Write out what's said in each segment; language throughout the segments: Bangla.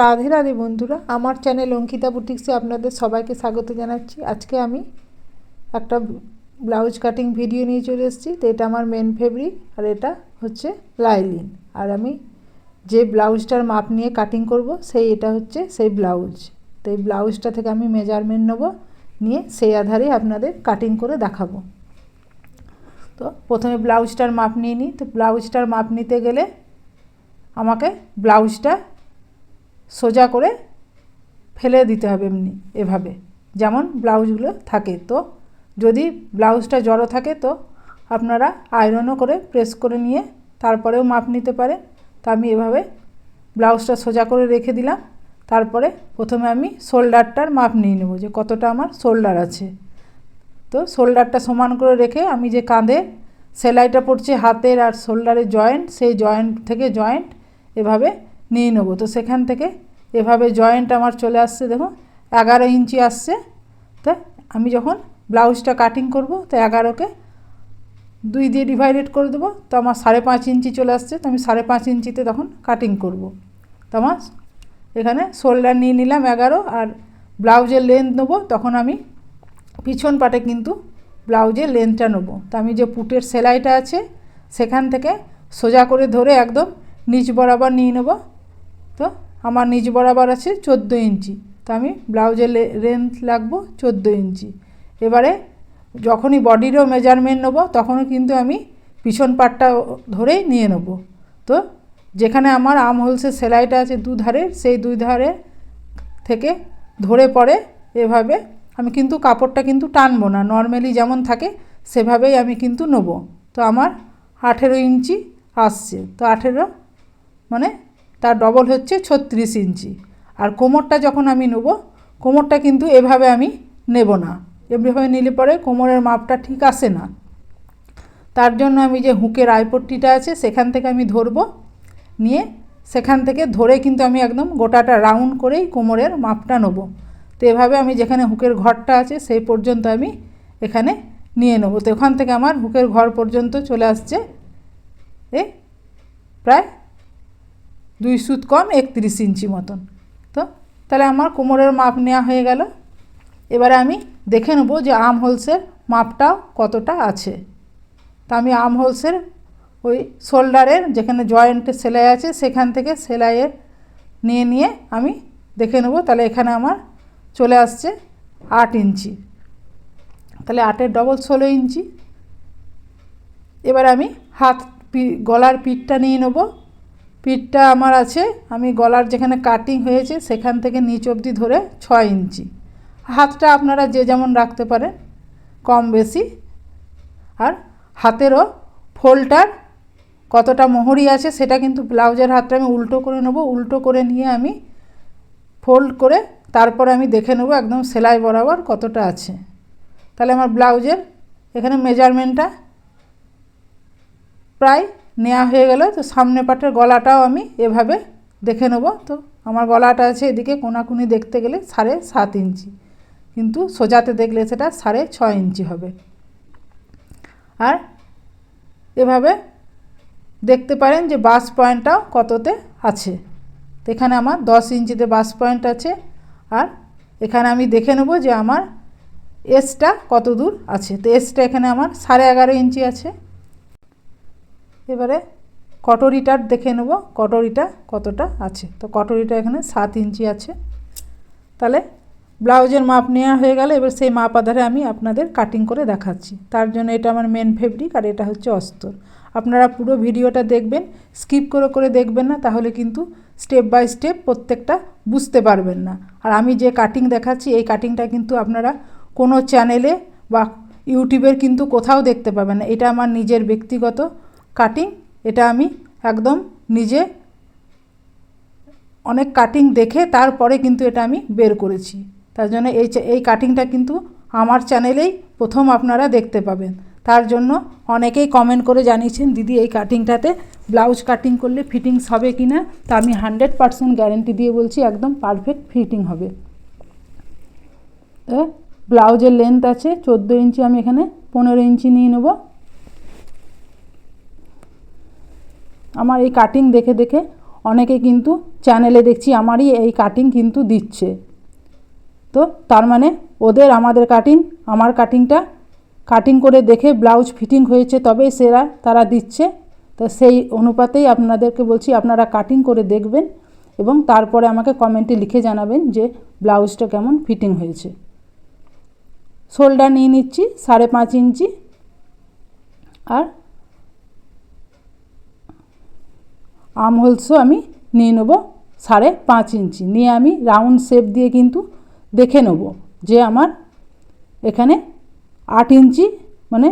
রাধে রাধে বন্ধুরা, আমার চ্যানেল অঙ্কিতা বুটিক্সে আপনাদের সবাইকে স্বাগত জানাচ্ছি। আজকে আমি একটা ব্লাউজ কাটিং ভিডিও নিয়ে চলে এসেছি। তো এটা আমার মেন ফেব্রিক আর এটা হচ্ছে লাইলিন। আর আমি যে ব্লাউজটার মাপ নিয়ে কাটিং করব, সেই এটা হচ্ছে সেই ব্লাউজ। তো এই ব্লাউজটা থেকে আমি মেজারমেন্ট নেব, নিয়ে সেই আধারে আপনাদের কাটিং করে দেখাবো। তো প্রথমে ব্লাউজটার মাপ নিয়ে নিই। তো ব্লাউজটার মাপ নিতে গেলে আমাকে ব্লাউজটা সোজা করে ফেলে দিতে হবে এমনি, এভাবে। যেমন ব্লাউজগুলো থাকে। তো যদি ব্লাউজটা জড়ো থাকে, তো আপনারা আয়রনও করে প্রেস করে নিয়ে তারপরেও মাপ নিতে পারে তো আমি এভাবে ব্লাউজটা সোজা করে রেখে দিলাম। তারপরে প্রথমে আমি শোল্ডারটার মাপ নিয়ে নেব যে কতটা আমার শোল্ডার আছে। তো শোল্ডারটা সমান করে রেখে আমি যে কাঁধে সেলাইটা পড়ছে, হাতের আর শোল্ডারের জয়েন্ট, সেই জয়েন্ট থেকে জয়েন্ট এভাবে নিয়ে নেব। তো সেখান থেকে এভাবে জয়েন্ট আমার চলে আসছে দেখুন এগারো ইঞ্চি আসছে। তো আমি যখন ব্লাউজটা কাটিং করব, তো এগারোকে দুই দিয়ে ডিভাইডেড করে দেবো। তো আমার সাড়ে পাঁচ ইঞ্চি চলে আসছে, তো আমি সাড়ে পাঁচ ইঞ্চিতে তখন কাটিং করব। তো আমার এখানে শোল্ডার নিয়ে নিলাম এগারো, আর ব্লাউজের লেন্থ নেব, তখন আমি পিছন পাটে কিন্তু ব্লাউজের লেন্থটা নেব। তো আমি যে পুটের সেলাইটা আছে, সেখান থেকে সোজা করে ধরে একদম নিচ বরাবর নিয়ে নেব। তো আমার নিচ বরাবর আছে চোদ্দ ইঞ্চি। তো আমি ব্লাউজের লেন্থ লাগবো চোদ্দ ইঞ্চি। এবারে যখনই বডিরও মেজারমেন্ট নেব, তখনও কিন্তু আমি পিছন পাটটা ধরেই নিয়ে নেব। তো যেখানে আমার আম হোলসের সেলাইটা আছে দু ধারের সেই দুই ধারে থেকে ধরে পড়ে এভাবে আমি কিন্তু কাপড়টা কিন্তু টানবো না। নর্মালি যেমন থাকে, সেভাবেই আমি কিন্তু নেব। তো আমার আঠেরো ইঞ্চি আসছে। তো আঠেরো মানে তার ডবল হচ্ছে ছত্রিশ ইঞ্চি। আর কোমরটা যখন আমি নেব, কোমরটা কিন্তু এভাবে আমি নেব না। এভাবে নিলে পরে কোমরের মাপটা ঠিক আসে না। তার জন্য আমি যে হুকের আইপট্টিটা আছে, সেখান থেকে আমি ধরবো। নিয়ে সেখান থেকে ধরে কিন্তু আমি একদম গোটাটা রাউন্ড করেই কোমরের মাপটা নেব। তো এভাবে আমি যেখানে হুকের ঘরটা আছে, সেই পর্যন্ত আমি এখানে নিয়ে নেব। তো ওখান থেকে আমার হুকের ঘর পর্যন্ত চলে আসছে। এ প্রায় দুই সুত কম একত্রিশ ইঞ্চি মতন। তো তাহলে আমার কোমরের মাপ নেওয়া হয়ে গেল। এবারে আমি দেখে নেব যে আম হোলসের মাপটাও কতটা আছে। তা আমি আম হোলসের ওই শোল্ডারের যেখানে জয়েন্টে সেলাই আছে, সেখান থেকে সেলাইয়ের নিয়ে নিয়ে আমি দেখে নেব। তাহলে এখানে আমার চলে আসছে আট ইঞ্চি। তাহলে আটের ডবল ষোলো ইঞ্চি। এবার আমি হাত গলার পিঠটা নিয়ে নেব। পিঠটা আমার আছে। আমি গলার যেখানে কাটিং হয়েছে, সেখান থেকে নিচ অবধি ধরে ছয় ইঞ্চি। হাতটা আপনারা যে যেমন রাখতে পারেন, কম বেশি। আর হাতেরও ফোল্ডটার কতটা মোহরি আছে, সেটা কিন্তু ব্লাউজের হাতটা আমি উল্টো করে নেব। উল্টো করে নিয়ে আমি ফোল্ড করে তারপরে আমি দেখে নেব একদম সেলাই বরাবর কতটা আছে। তাহলে আমার ব্লাউজের এখানে মেজারমেন্টটা প্রায় নেওয়া হয়ে গেল, তো সামনে পাটের গলাটাও আমি এভাবে দেখে নেব। তো আমার গলাটা আছে এদিকে কোনাকুনি দেখতে গেলে সাড়ে সাত ইঞ্চি, কিন্তু সোজাতে দেখলে সেটা সাড়ে ছয় ইঞ্চি হবে। আর এভাবে দেখতে পারেন যে বাস পয়েন্টটাও কততে আছে। তো এখানে আমার দশ ইঞ্চিতে বাস পয়েন্ট আছে, আর এখানে আমি দেখে নেব যে আমার এসটা কত দূর আছে। তো এসটা এখানে আমার সাড়ে এগারো ইঞ্চি আছে এবারে কটরিটার দেখে নেব, কটরিটা কতটা আছে। তো কটরিটা এখানে সাত ইঞ্চি আছে। তাহলে ব্লাউজের মাপ নেওয়া হয়ে গেলে, এবার সেই মাপ আধারে আমি আপনাদের কাটিং করে দেখাচ্ছি। তার জন্য এটা আমার মেন ফেব্রিক আর এটা হচ্ছে অস্তর। আপনারা পুরো ভিডিওটা দেখবেন স্কিপ করে করে দেখবেন না, তাহলে কিন্তু স্টেপ বাই স্টেপ প্রত্যেকটা বুঝতে পারবেন না। আর আমি যে কাটিং দেখাচ্ছি, এই কাটিংটা কিন্তু আপনারা কোনো চ্যানেলে বা ইউটিউবের কিন্তু কোথাও দেখতে পাবেন না। এটা আমার নিজের ব্যক্তিগত কাটিং এটা আমি একদম নিজে অনেক কাটিং দেখে তারপরে কিন্তু এটা আমি বের করেছি। তার জন্য এই এই কাটিংটা কিন্তু আমার চ্যানেলেই প্রথম আপনারা দেখতে পাবেন। তার জন্য অনেকেই কমেন্ট করে জানিয়েছেন, দিদি, এই কাটিংটাতে ব্লাউজ কাটিং করলে ফিটিংস হবে কি না? তা আমি হান্ড্রেড পারসেন্ট গ্যারেন্টি দিয়ে বলছি, একদম পারফেক্ট ফিটিং হবে। ব্লাউজের লেন্থ আছে, চোদ্দ ইঞ্চি, আমি এখানে পনেরো ইঞ্চি নিয়ে নেব। আমার এই কাটিং দেখে দেখে অনেকে কিন্তু চ্যানেলে দেখছি আমারই এই কাটিং কিন্তু দিচ্ছে। তো তার মানে ওদের আমাদের কাটিং আমার কাটিংটা কাটিং করে দেখে ব্লাউজ ফিটিং হয়েছে তবেই সেরা তারা দিচ্ছে। তো সেই অনুপাতেই আপনাদেরকে বলছি, আপনারা কাটিং করে দেখবেন এবং তারপরে আমাকে কমেন্টে লিখে জানাবেন যে ব্লাউজটা কেমন ফিটিং হয়েছে। শোল্ডার নিয়ে নিচ্ছি সাড়ে পাঁচ ইঞ্চি আর আর্ম হোলসও আমি নিয়ে নেব সাড়ে পাঁচ ইঞ্চি। নিয়ে আমি রাউন্ড শেপ দিয়ে কিন্তু দেখে নেব যে আমার এখানে আট ইঞ্চি মানে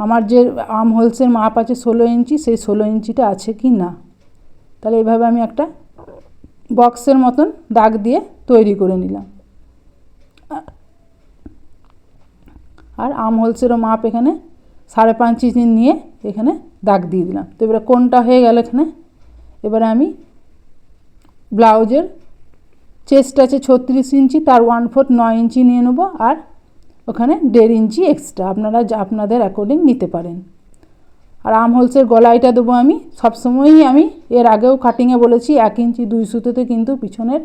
আমার যে আর্ম হোলসের মাপ আছে ষোলো ইঞ্চি, সেই ষোলো ইঞ্চিটা আছে কি না? তাহলে এভাবে আমি একটা বক্সের মতন দাগ দিয়ে তৈরি করে নিলাম। আর আর্ম হোলসেরও মাপ এখানে সাড়ে পাঁচ ইঞ্চি নিয়ে এখানে দাগ দিয়ে দিলাম। তো এবারে কোনটা হয়ে গেল এখানে? এবারে আমি ব্লাউজের চেস্ট আছে ছত্রিশ ইঞ্চি, তার ওয়ান ফোর্থ নয় ইঞ্চি নিয়ে নেব আর ওখানে দেড় ইঞ্চি এক্সট্রা আপনারা আপনাদের অ্যাকর্ডিং নিতে পারেন। আর আর্ম হোলসের গলাইটা দেবো আমি। সবসময়ই আমি এর আগেও কাটিংয়ে বলেছি, এক ইঞ্চি দুই সুতোতে কিন্তু পিছনের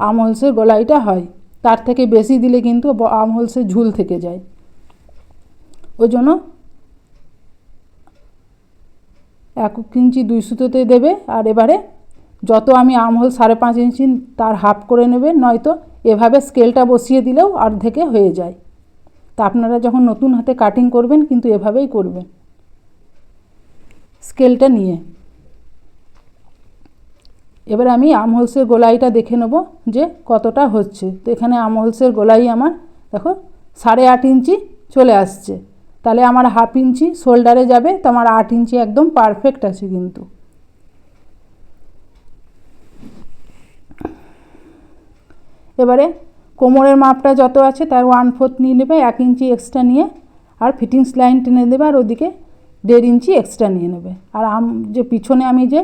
আর্ম হোলসের গলাইটা হয়। তার থেকে বেশি দিলে কিন্তু আর্ম হোলসের ঝুল থেকে যায়। ওই জন্য এক ইঞ্চি দুই সুতোতে দেবে, আর এবারে যত আমি আম আমহোল সাড়ে পাঁচ ইঞ্চি তার হাফ করে নেবে, নয়তো এভাবে স্কেলটা বসিয়ে দিলেও অর্ধেকে হয়ে যায়। তা আপনারা যখন নতুন হাতে কাটিং করবেন, কিন্তু এভাবেই করবেন। স্কেলটা নিয়ে। এবার আমি আমহোলসের গোলাইটা দেখে নেব যে কতটা হচ্ছে। তো এখানে আমহোলসের গোলাই আমার, দেখো, সাড়ে আট ইঞ্চি চলে আসছে। তাহলে আমার হাফ ইঞ্চি শোল্ডারে যাবে, তো আমার আট ইঞ্চি একদম পারফেক্ট আছে কিন্তু। এবারে কোমরের মাপটা যত আছে তার ওয়ান ফোর্থ নিয়ে নেবে, এক ইঞ্চি এক্সট্রা নিয়ে, আর ফিটিংস লাইন টেনে দেবে, আর ওদিকে দেড় ইঞ্চি এক্সট্রা নিয়ে নেবে। আর আম, যে পিছনে আমি যে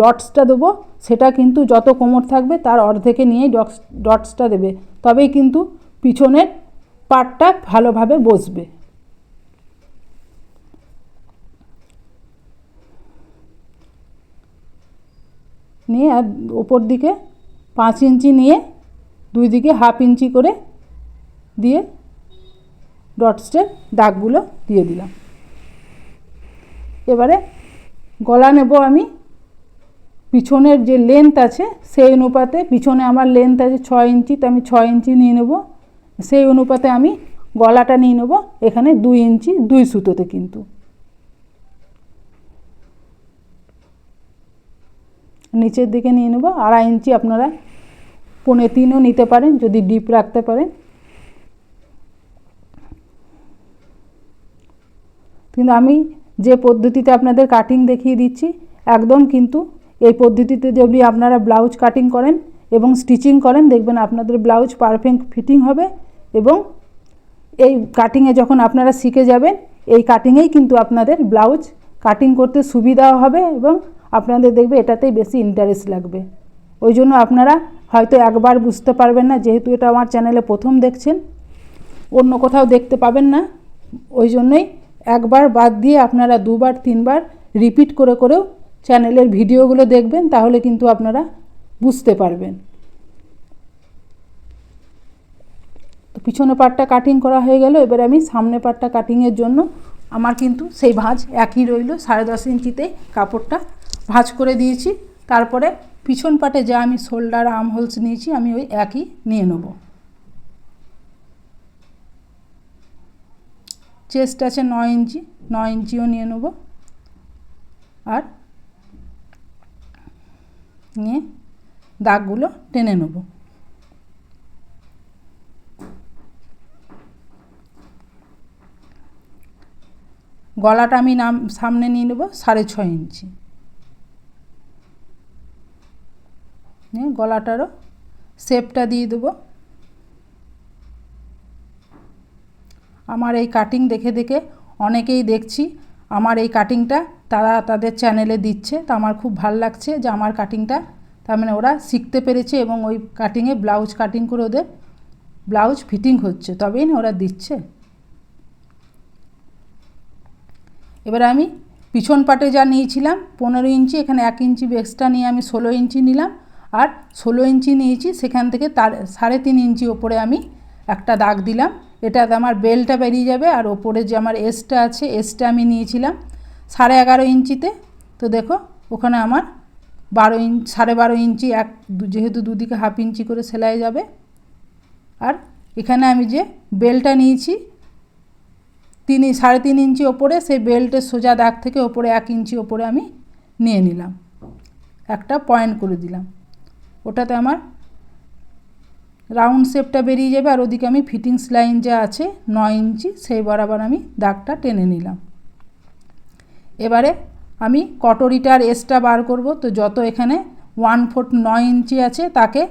ডটসটা দেবো, সেটা কিন্তু যত কোমর থাকবে তার অর্ধেকে নিয়েই ডটস ডটসটা দেবে। তবেই কিন্তু পিছনের পার্টটা ভালোভাবে বসবে। নিয়ে আর ওপর দিকে পাঁচ ইঞ্চি নিয়ে দুই দিকে হাফ ইঞ্চি করে দিয়ে ডটসের দাগগুলো দিয়ে দিলাম। এবারে গলা নেব আমি। পিছনের যে লেন্থ আছে, সেই অনুপাতে পিছনে আমার লেন্থ আছে ছয় ইঞ্চি, তো আমি ছয় ইঞ্চি নিয়ে নেব। সেই অনুপাতে আমি গলাটা নিয়ে নেব, এখানে দুই ইঞ্চি দুই সুতোতে কিন্তু। নিচের দিকে নিয়ে নেব। আড়াই ইঞ্চি আপনারা পনে তিনও নিতে পারেন, যদি ডিপ রাখতে পারেন। কিন্তু আমি যে পদ্ধতিতে আপনাদের কাটিং দেখিয়ে দিচ্ছি, একদম কিন্তু এই পদ্ধতিতে যদি আপনারা ব্লাউজ কাটিং করেন এবং স্টিচিং করেন, দেখবেন আপনাদের ব্লাউজ পারফেক্ট ফিটিং হবে এবং এই কাটিংয়ে যখন আপনারা শিখে যাবেন, এই কাটিংয়েই কিন্তু আপনাদের ব্লাউজ কাটিং করতে সুবিধাও হবে এবং আপনাদের দেখবে এটাতেই বেশি ইন্টারেস্ট লাগবে। ওই জন্য আপনারা হয়তো একবার বুঝতে পারবেন না, যেহেতু এটা আমার চ্যানেলে প্রথম দেখছেন, অন্য কোথাও দেখতে পাবেন না, ওই জন্যই একবার বাদ দিয়ে আপনারা দুবার, তিনবার রিপিট করে করেও চ্যানেলের ভিডিওগুলো দেখবেন, তাহলে কিন্তু আপনারা বুঝতে পারবেন। তো পিছনে পাটটা কাটিং করা হয়ে গেল, এবার আমি সামনে পাটটা কাটিংয়ের জন্য আমার কিন্তু সেই ভাঁজ একই রইল, সাড়ে দশ ইঞ্চিতে কাপড়টা ভাঁজ করে দিয়েছি। তারপরে পিছন পাটে যা আমি শোল্ডার আর্ম হোলস নিয়েছি, আমি ওই একই নিয়ে নেব। চেস্ট আছে নয় ইঞ্চি, নয় ইঞ্চিও নিয়ে নেব। আর নিয়ে দাগগুলো টেনে নেব। গলাটা আমি নাম, সামনে নিয়ে নেব সাড়ে ছয় ইঞ্চি। নিয়ে গলাটারও শেপটা দিয়ে দেবো। আমার এই কাটিং দেখে দেখে অনেকেই দেখছি, আমার এই কাটিংটা তারা তাদের চ্যানেলে দিচ্ছে, তা আমার খুব ভালো লাগছে যে আমার কাটিংটা তার মানে ওরা শিখতে পেরেছে এবং ওই কাটিংয়ে ব্লাউজ কাটিং করে ওদের ব্লাউজ ফিটিং হচ্ছে, তবেই না ওরা দিচ্ছে। এবার আমি পিছন পাটে যা নিয়েছিলাম, পনেরো ইঞ্চি, এখানে এক ইঞ্চি এক্সট্রা নিয়ে আমি ষোলো ইঞ্চি নিলাম আর ষোলো ইঞ্চি নিয়েছি, সেখান থেকে তার সাড়ে তিন ইঞ্চি ওপরে আমি একটা দাগ দিলাম। এটাতে আমার বেলটা বেরিয়ে যাবে আর ওপরে যে আমার এসটা আছে এসটা আমি নিয়েছিলাম সাড়ে এগারো ইঞ্চিতে। তো দেখো, ওখানে আমার বারো ইঞ্চ সাড়ে বারো ইঞ্চি এক যেহেতু দুদিকে হাফ ইঞ্চি করে সেলাই যাবে। আর এখানে আমি যে বেলটা নিয়েছি, তিন, সাড়ে তিন ইঞ্চি ওপরে, সেই বেল্টের সোজা দাগ থেকে ওপরে এক ইঞ্চি ওপরে আমি নিয়ে নিলাম। একটা পয়েন্ট করে দিলাম। ওটাতে আমার রাউন্ড শেপটা বেরিয়ে যাবে আর ওদিকে আমি ফিটিংস লাইন যা আছে নয় ইঞ্চি, সেই বরাবর আমি দাগটা টেনে নিলাম। এবারে আমি কটরিটার এসটা বার করব, তো যত এখানে ওয়ান ফোর্থ নয় ইঞ্চি আছে তাকে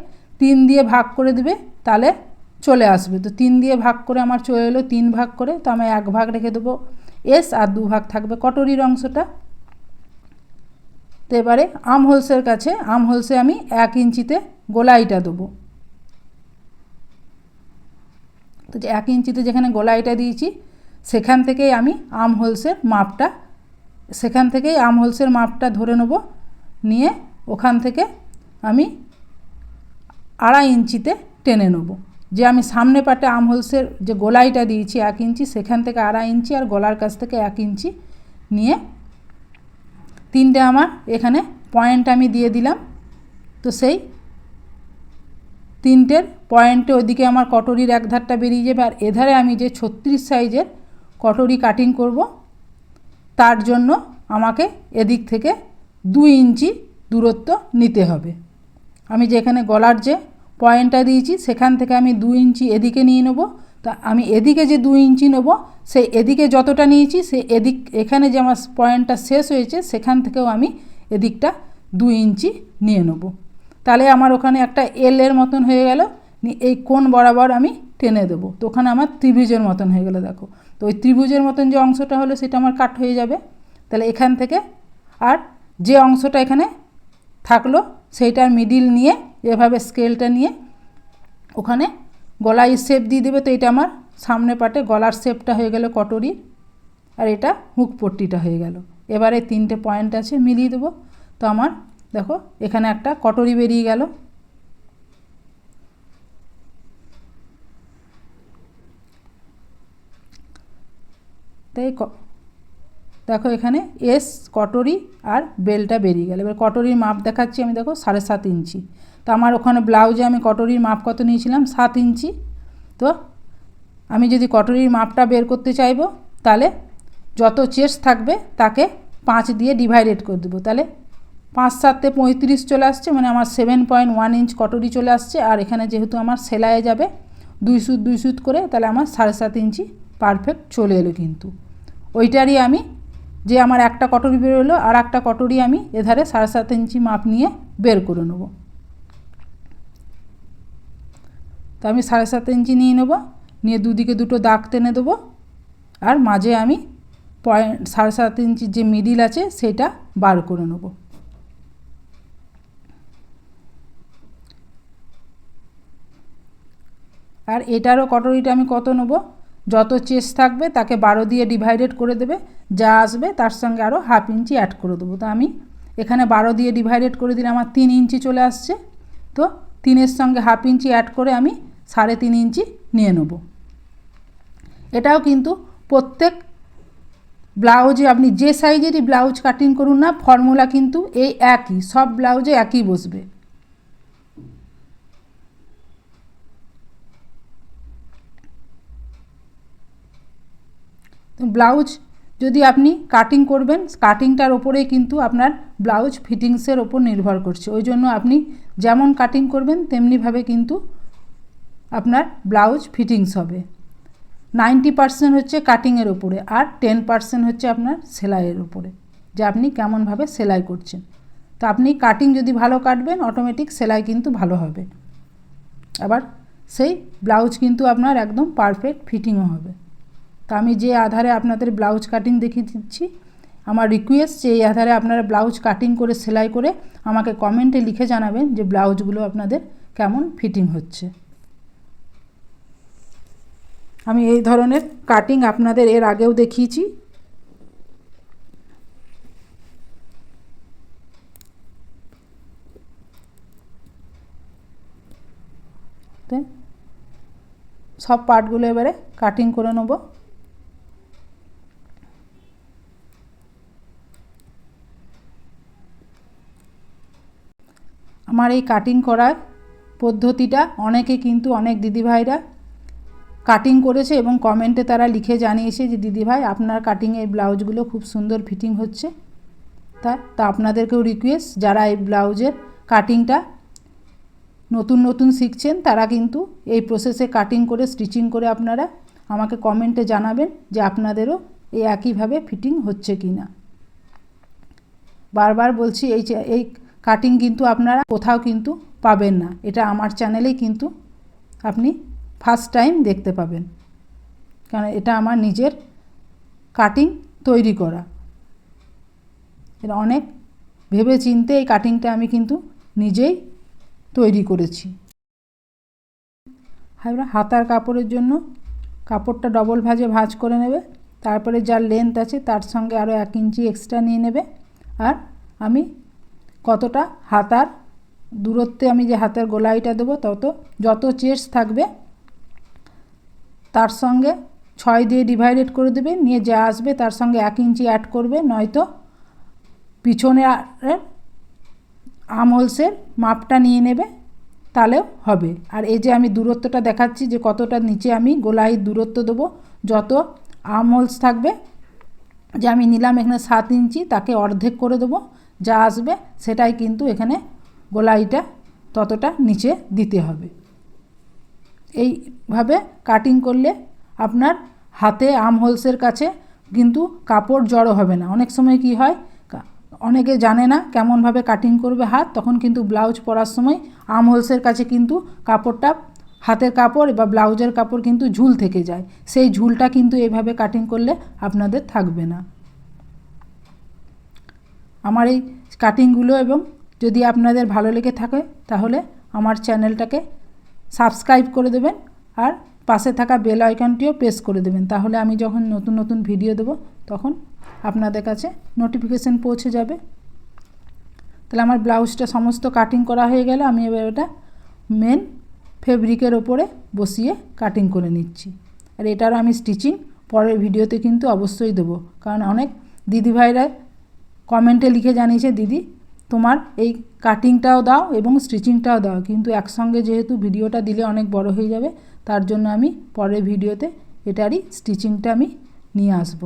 তিন দিয়ে ভাগ করে দিবে, তাহলে চলে আসবে। তো তিন দিয়ে ভাগ করে আমার চলে এলো, তিন ভাগ করে, তো আমি এক ভাগ রেখে দেবো এস আর দু ভাগ থাকবে কটরির অংশটা। তো এবারে আম হোলসের কাছে, আম হোলসে আমি এক ইঞ্চিতে গোলাইটা দেবো। তো যে এক ইঞ্চিতে যেখানে গোলাইটা দিয়েছি, সেখান থেকেই আমি আম হোলসের মাপটা, সেখান থেকেই আম হোলসের মাপটা ধরে নেব। নিয়ে ওখান থেকে আমি আড়াই ইঞ্চিতে টেনে নেব। যে আমি সামনে পাটে আম হোলসের যে গোলাইটা দিয়েছি এক ইঞ্চি, সেখান থেকে আড়াই ইঞ্চি আর গলার কাছ থেকে এক ইঞ্চি নিয়ে তিনটে আমার, এখানে পয়েন্ট আমি দিয়ে দিলাম। তো সেই তিনটের পয়েন্টে ওইদিকে আমার কটরির এক ধারটা বেরিয়ে যাবে, আর এধারে আমি যে ছত্রিশ সাইজের কটরি কাটিং করব, তার জন্য আমাকে এদিক থেকে দুই ইঞ্চি দূরত্ব নিতে হবে। আমি যেখানে গলার যে পয়েন্টটা দিয়েছি, সেখান থেকে আমি দু ইঞ্চি এদিকে নিয়ে নেব তা আমি এদিকে যে দুই ইঞ্চি নেব, সেই এদিকে যতটা নিয়েছি সে এদিক, এখানে যে আমার পয়েন্টটা শেষ হয়েছে, সেখান থেকেও আমি এদিকটা দুই ইঞ্চি নিয়ে নেব। তাহলে আমার ওখানে একটা এল এর মতন হয়ে গেল এই কোণ বরাবর আমি টেনে দেবো। তো ওখানে আমার ত্রিভুজের মতন হয়ে গেলো, দেখো। তো ওই ত্রিভুজের মতন যে অংশটা হলো, সেটা আমার কাট হয়ে যাবে। তাহলে এখান থেকে আর যে অংশটা এখানে থাকল সেইটার মিডিল নিয়ে, এভাবে স্কেলটা নিয়ে ওখানে গলায় শেপ দিয়ে দেবে, তো এটা আমার সামনে পাটে গলার শেপটা হয়ে গেল কটরির আর এটা হুক পট্টিটা হয়ে গেল। এবারে তিনটে পয়েন্ট আছে, মিলিয়ে দেবো। তো আমার দেখো, এখানে একটা কটরি বেরিয়ে গেল। তাই দেখো এখানে এস কটরি আর বেলটা বেরিয়ে গেল। এবার কটরির মাপ দেখাচ্ছি আমি, দেখো সাড়ে সাত ইঞ্চি। তো আমার ওখানে ব্লাউজে আমি কটরির মাপ কত নিয়েছিলাম? সাত ইঞ্চি। তো আমি যদি কটরির মাপটা বের করতে চাইব, তাহলে যত চেস্ট থাকবে তাকে পাঁচ দিয়ে ডিভাইডেড করে দেবো। তাহলে পাঁচ সাতে পঁয়ত্রিশ চলে আসছে মানে আমার সেভেন পয়েন্ট ওয়ান ইঞ্চ কটরি চলে আসছে, আর এখানে যেহেতু আমার সেলাইয়ে যাবে দুই সুত দুই সুত করে, তাহলে আমার সাড়ে সাত ইঞ্চি পারফেক্ট চলে এলো কিন্তু। ওইটারই আমি যে আমার একটা কটরি বেরোলো, আর একটা কটরি আমি এধারে সাড়ে সাত ইঞ্চি মাপ নিয়ে বের করে নেব। তো আমি সাড়ে সাত ইঞ্চি নিয়ে নেব, নিয়ে দুদিকে দুটো দাগ টেনে দেবো। আর মাঝে আমি পয়েন্ট, সাড়ে সাত ইঞ্চির যে মিডিল আছে সেটা বার করে নেব। আর এটারও কটরিটা আমি কত নেব? যত চেস থাকবে তাকে বারো দিয়ে ডিভাইডেড করে দেবে, যা আসবে তার সঙ্গে আরও হাফ ইঞ্চি অ্যাড করে দেবো। তো আমি এখানে বারো দিয়ে ডিভাইডেড করে দিলে আমার তিন ইঞ্চি চলে আসছে। তো তিনের সঙ্গে হাফ ইঞ্চি অ্যাড করে আমি সাড়ে তিন ইঞ্চি নিয়ে নেব। এটাও কিন্তু প্রত্যেক ব্লাউজে আপনি যে সাইজেরই ব্লাউজ কাটিং করুন না, ফর্মুলা কিন্তু এই একই, সব ব্লাউজে একই বসবে। ব্লাউজ যদি আপনি কাটিং করবেন, কাটিংটার ওপরেই কিন্তু আপনার ব্লাউজ ফিটিংসের ওপর নির্ভর করছে। ওই জন্য আপনি যেমন কাটিং করবেন, তেমনিভাবে কিন্তু আপনার ব্লাউজ ফিটিংস হবে। নাইনটি পার্সেন্ট হচ্ছে কাটিংয়ের ওপরে আর টেন পার্সেন্ট হচ্ছে আপনার সেলাইয়ের ওপরে যে আপনি কেমনভাবে সেলাই করছেন। তো আপনি কাটিং যদি ভালো কাটবেন, অটোমেটিক সেলাই কিন্তু ভালো হবে। আবার সেই ব্লাউজ কিন্তু আপনার একদম পারফেক্ট ফিটিংও হবে। তো আমি যে আধারে আপনাদের ব্লাউজ কাটিং দেখিয়ে দিচ্ছি, আমার রিকোয়েস্ট যে এই আধারে আপনারা ব্লাউজ কাটিং করে, সেলাই করে আমাকে কমেন্টে লিখে জানাবেন যে ব্লাউজগুলো আপনাদের কেমন ফিটিং হচ্ছে। আমি এই ধরনের কাটিং আপনাদের এর আগেও দেখিয়েছি। সব পার্টগুলো এবারে কাটিং করে নেব। আমার এই কাটিং করার পদ্ধতিটা অনেকে কিন্তু অনেক দিদিভাইরা কাটিং করেছে এবং কমেন্টে তারা লিখে জানিয়েছে যে দিদিভাই আপনার কাটিংয়ের ব্লাউজগুলো খুব সুন্দর ফিটিং হচ্ছে। তা তা আপনাদেরকেও রিকোয়েস্ট যারা এই ব্লাউজের কাটিংটা নতুন নতুন শিখছেন, তারা কিন্তু এই প্রসেসে কাটিং করে স্টিচিং করে আপনারা আমাকে কমেন্টে জানাবেন যে, আপনাদেরও এই একইভাবে ফিটিং হচ্ছে কি না বারবার বলছি, এই এই কাটিং কিন্তু আপনারা কোথাও কিন্তু পাবেন না। এটা আমার চ্যানেলেই কিন্তু আপনি ফার্স্ট টাইম দেখতে পাবেন। কারণ এটা আমার নিজের কাটিং তৈরি করা। এটা অনেক ভেবে চিনতে এই কাটিংটা আমি কিন্তু নিজেই তৈরি করেছি। এবার হাতার কাপড়ের জন্য কাপড়টা ডবল ভাজে ভাজ করে নেবে। তারপরে যার লেন্থ আছে তার সঙ্গে আরও এক ইঞ্চি এক্সট্রা নিয়ে নেবে। আর আমি কতটা হাতার দূরত্বে আমি যে হাতের গোলাইটা দেবো, তত যত চেস্ট থাকবে তার সঙ্গে ছয় দিয়ে ডিভাইডেড করে দেবে, নিয়ে যা আসবে তার সঙ্গে এক ইঞ্চি অ্যাড করবে, নয়তো পিছনে আমহোলসের মাপটা নিয়ে নেবে, তাহলেও হবে। আর এই যে আমি দূরত্বটা দেখাচ্ছি যে কতটা নিচে আমি গোলাইয়ের দূরত্ব দেবো, যত আমহোলস থাকবে, যে আমি নিলাম এখানে সাত ইঞ্চি, তাকে অর্ধেক করে দেবো, যা আসবে সেটাই কিন্তু এখানে গোলাইটা ততটা নিচে দিতে হবে। এইভাবে কাটিং করলে আপনার হাতে আম হোলসের কাছে কিন্তু কাপড় জড়ো হবে না। অনেক সময় কি হয় অনেকে জানে না কেমনভাবে কাটিং করবে হাত, তখন কিন্তু ব্লাউজ পরার সময় আম হোলসের কাছে কিন্তু কাপড়টা হাতের কাপড় বা ব্লাউজের কাপড় কিন্তু ঝুল থেকে যায়। সেই ঝুলটা কিন্তু এইভাবে কাটিং করলে আপনাদের থাকবে না। আমার এই কাটিংগুলো এবং যদি আপনাদের ভালো লেগে থাকে, তাহলে আমার চ্যানেলটাকে সাবস্ক্রাইব করে দেবেন আর পাশে থাকা বেল আইকনটিও প্রেস করে দেবেন। তাহলে আমি যখন নতুন নতুন ভিডিও দেব, তখন আপনাদের কাছে নোটিফিকেশান পৌঁছে যাবে। তাহলে আমার ব্লাউজটা সমস্ত কাটিং করা হয়ে গেল। আমি এবার এটা মেন ফেব্রিকের ওপরে বসিয়ে কাটিং করে নিচ্ছি। আর এটারও আমি স্টিচিং পরের ভিডিওতে কিন্তু অবশ্যই দেবো। কারণ অনেক দিদিভাইরা কমেন্টে লিখে জানিয়েছে, দিদি তোমার এই কাটিংটাও দাও এবং স্টিচিংটাও দাও। কিন্তু একসঙ্গে যেহেতু ভিডিওটা দিলে অনেক বড় হয়ে যাবে, তার জন্য আমি পরের ভিডিওতে এটারই স্টিচিংটা আমি নিয়ে আসব।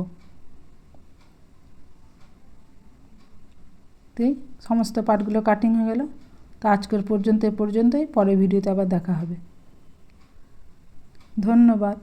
তো সমস্ত পার্টগুলো কাটিং হয়ে গেল। তো আজকের পর্যন্ত, এ পর্যন্তই। পরের ভিডিওতে আবার দেখা হবে। ধন্যবাদ।